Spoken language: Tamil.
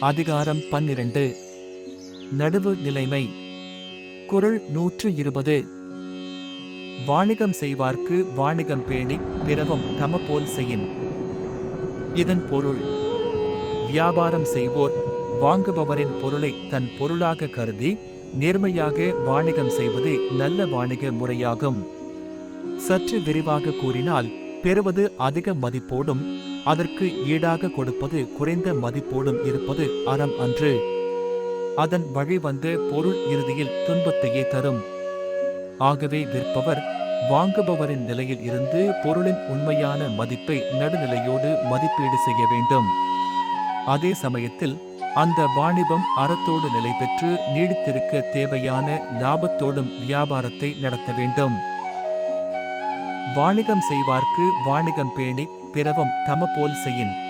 அதிகாரம் பன்னிரண்டு. நடுவு நிலைமை. குரல் நூற்று இருபது. வாணிகம் செய்வார்க்கு வாணிகம் பேணி பிறவும் தமப்போல் செய்யின். இதன் பொருள். வியாபாரம் செய்வோர் வாங்குபவரின் பொருளை தன் பொருளாக கருதி நேர்மையாக வாணிகம் செய்வது நல்ல வாணிக முறையாகும். சற்று விரிவாக கூறினால் பெறுவது அதிக மதிப்போடும் அதற்கு ஈடாக கொடுப்பது குறைந்த மதிப்போடும் இருப்பது அறம் அன்று. அதன் வழி வந்து பொருள் இறுதியில் துன்பத்தையே தரும். ஆகவே விற்பவர் வாங்குபவரின் நிலையில் இருந்து பொருளின் உண்மையான மதிப்பை நடுநிலையோடு மதிப்பீடு செய்ய வேண்டும். அதே சமயத்தில் அந்த வாணிபம் அறத்தோடு நிலை பெற்று நீடித்திருக்க தேவையான லாபத்தோடும் வியாபாரத்தை நடத்த வேண்டும். வாணிகம் செய்வார்க்கு வாணிகம் பேணி பிறவும் தம போல் செய்யின்.